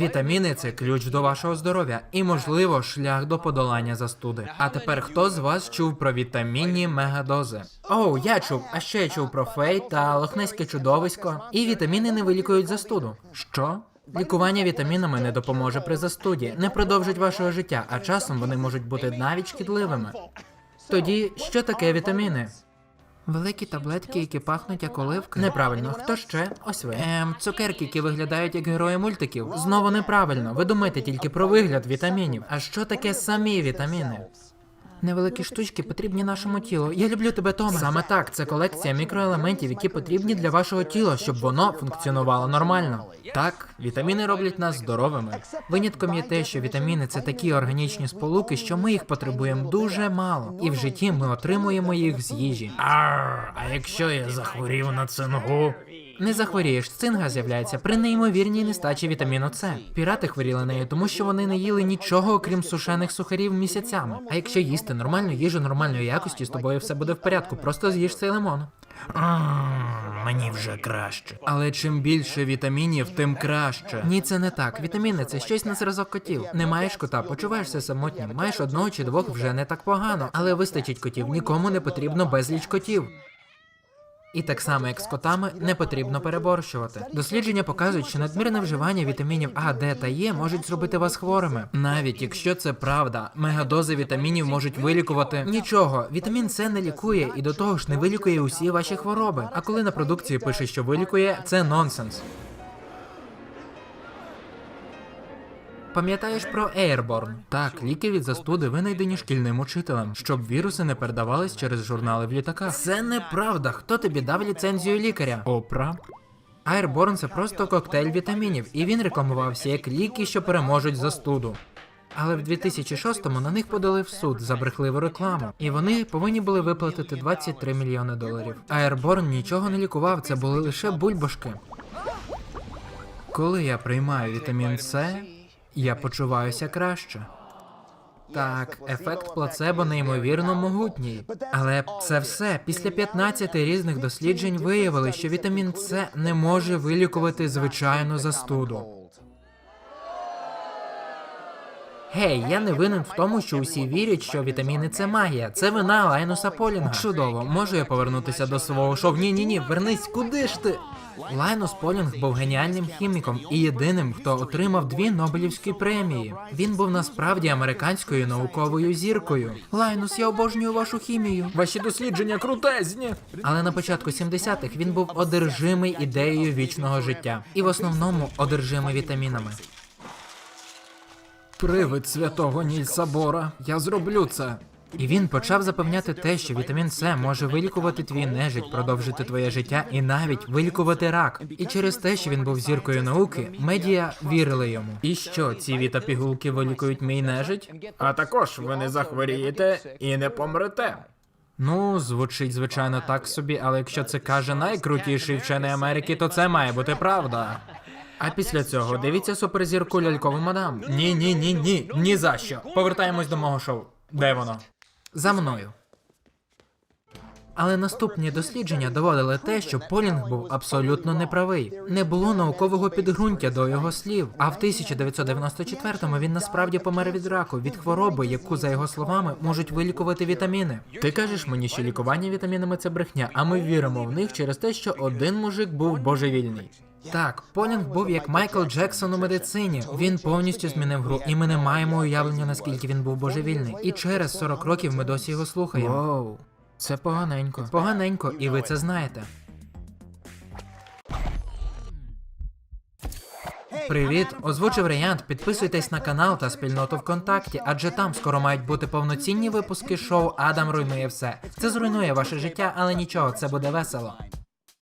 Вітаміни це ключ до вашого здоров'я і, можливо, шлях до подолання застуди. А тепер хто з вас чув про вітамінні мегадози? Оу, я чув, а ще я чув про фей та лохнеське чудовисько. І вітаміни не вилікують застуду. Що? Лікування вітамінами не допоможе при застуді, не продовжить вашого життя, а часом вони можуть бути навіть шкідливими. Тоді що таке вітаміни? Великі таблетки, які пахнуть як оливки. Неправильно. Хто ще? Ось ви. Ем, цукерки, які виглядають як герої мультиків. Знову неправильно. Ви думаєте тільки про вигляд вітамінів. А що таке самі вітаміни? Невеликі штучки потрібні нашому тілу. Я люблю тебе, Томе. Саме так, це колекція мікроелементів, які потрібні для вашого тіла, щоб воно функціонувало нормально. Так, вітаміни роблять нас здоровими. Винятком є те, що вітаміни це такі органічні сполуки, що ми їх потребуємо дуже мало, і в житті ми отримуємо їх з їжі. Арр, а якщо я захворів на цингу? Не захворієш, цинга з'являється при неймовірній нестачі вітаміну С. Пірати хворіли нею, тому що вони не їли нічого, окрім сушених сухарів місяцями. А якщо їсти нормальну їжу нормальної якості, з тобою все буде в порядку. Просто з'їж цей лимон. Мені вже краще. Але чим більше вітамінів, тим краще. Ні, це не так. Вітаміни це щось на зразок котів. Не маєш кота, почуваєшся самотнім. Маєш одного чи двох вже не так погано, але вистачить котів. Нікому не потрібно безліч котів. І так само, як з котами, не потрібно переборщувати. Дослідження показують, що надмірне вживання вітамінів А, Д та Е можуть зробити вас хворими. Навіть якщо це правда, мегадози вітамінів можуть вилікувати нічого. Вітамін С не лікує і до того ж не вилікує усі ваші хвороби. А коли на продукції пише, що вилікує, це нонсенс. Пам'ятаєш про Airborne? Так, ліки від застуди винайдені шкільним учителем, щоб віруси не передавались через журнали в літаках. Це неправда. Хто тобі дав ліцензію лікаря? Опра. Airborne – це просто коктейль вітамінів, і він рекламувався як ліки, що переможуть застуду. Але в 2006-му на них подали в суд за брехливу рекламу, і вони повинні були виплатити 23 мільйони доларів. Airborne нічого не лікував, це були лише бульбашки. Коли я приймаю вітамін С, я почуваюся краще. Так, ефект плацебо неймовірно могутній. Але це все. Після 15 різних досліджень виявили, що вітамін С не може вилікувати звичайну застуду. Гей, я не винен в тому, що усі вірять, що вітаміни це магія. Це вина Лайнуса Полінга. Чудово, можу я повернутися до свого шоу? Ні, ні, ні, вернись, куди ж ти? Лайнус Полінг був геніальним хіміком і єдиним, хто отримав дві Нобелівські премії. Він був насправді американською науковою зіркою. Лайнус, я обожнюю вашу хімію. Ваші дослідження крутезні. Але на початку 70-х він був одержимий ідеєю вічного життя і в основному одержимий вітамінами. Привид святого Нільса Бора. Я зроблю це. І він почав запевняти те, що вітамін С може вилікувати твій нежить, продовжити твоє життя і навіть вилікувати рак. І через те, що він був зіркою науки, медіа вірили йому. І що ці вітапігулки вилікують мій нежить? А також ви не захворієте і не помрете. Ну, звучить звичайно так собі, але якщо це каже найкрутіший вчений Америки, то це має бути правда. А після цього дивіться суперзірку лялькову мадам. Ні, ні, ні, ні, ні за що. Повертаємось до мого шоу. Де воно? За мною. Але наступні дослідження доводили те, що Полінг був абсолютно неправий. Не було наукового підґрунтя до його слів. А в 1994-му він насправді помер від раку, від хвороби, яку, за його словами, можуть вилікувати вітаміни. Ти кажеш мені, що лікування вітамінами це брехня, а ми віримо в них через те, що один мужик був божевільний. Так, Полінг був як Майкл Джексон у медицині. Він повністю змінив гру, і ми не маємо уявлення, наскільки він був божевільний. І через 40 років ми досі його слухаємо. Воу, це поганенько. Поганенько, і ви це знаєте. Привіт, озвучив Ріянт. Підписуйтесь на канал та спільноту ВКонтакті, адже там скоро мають бути повноцінні випуски шоу Адам руйнує все. Це зруйнує ваше життя, але нічого, це буде весело.